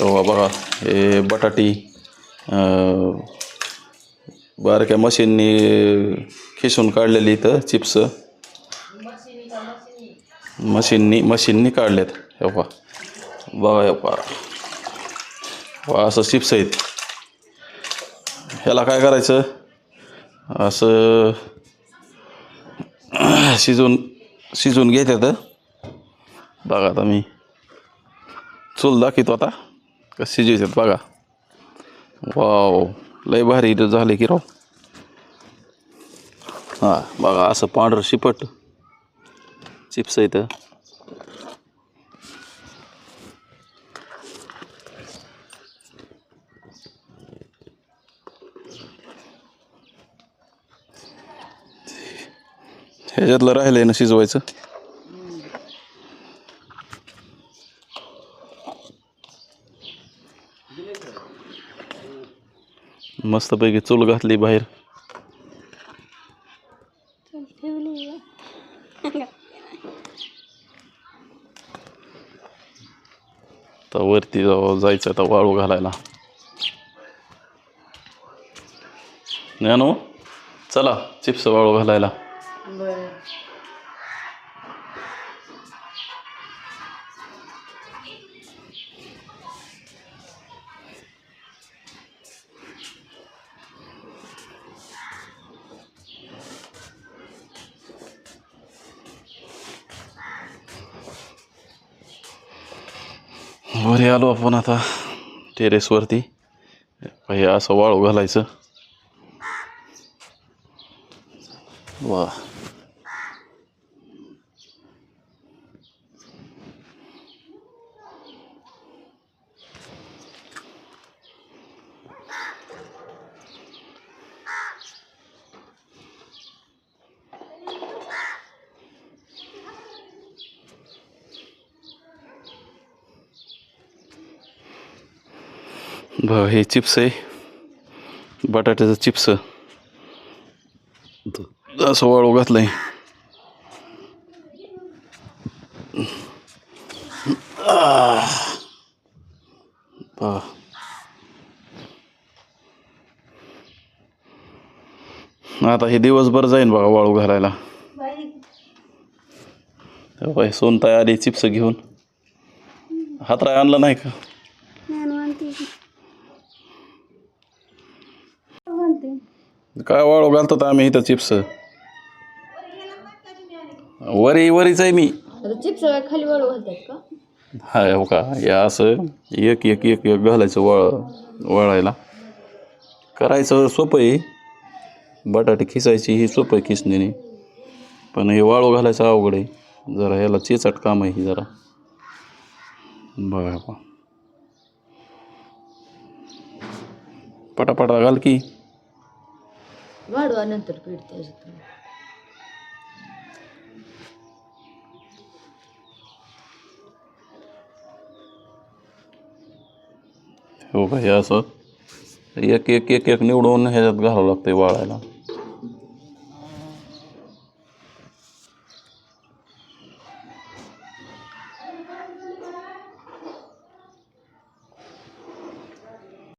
बघा हे बटाटी बारक्या मशीननी खिसून काढलेली इथं चिप्स. मशीननी मशीननी काढलेत. हे पहा. बघा हे पहा. वा असं चिप्स आहेत. ह्याला काय करायचं? असं शिजवून शिजवून घेतात बघा आता मी. चूल दाखवतो आता. कसं शिजवतात बघा. वाव लय भारी झाले की राव. हां बघा असं पांढरं शिपट. चिप्स इथं ह्याच्यातलं राहिलंय ना शिजवायचं? मस्तपैकी चूल घातली बाहेर. तर वरती जायचं आता वाळू घालायला. ज्ञानू चला चिप्स वाळू घालायला. वरी आलो आपण आता टेरेसवरती. हे असं वाळू घालायचं. वा. बघा हे चिप्स आहे. बटाट्याचं चिप्स. असं वाळू घातलंय. बघा आता हे दिवसभर जाईन बघा वाळू घालायला. सोन तयारी चिप्स घेऊन. हातराय आणलं नाही का? काय वाळू घालतात आम्ही इथं चिप्स. वरी वरीच आहे मी चिप्स खाली वाळू घालतात का? हा हो का? हे असं एक एक एक एक घालायचं वळ वळायला. करायचं सोपं आहे बटाटे खिसायची ही सोपं आहे खिसणीने. पण हे वाळू घालायचं अवघड आहे. जरा ह्याला चेचाट काम आहे ही जरा. बघा पटापटा घाल की. वाढवा नंतर पीठ त्याच्यात हो का हे असं एक एक एक एक निवडून ह्याच्यात घालावं लागतंय वाळायला.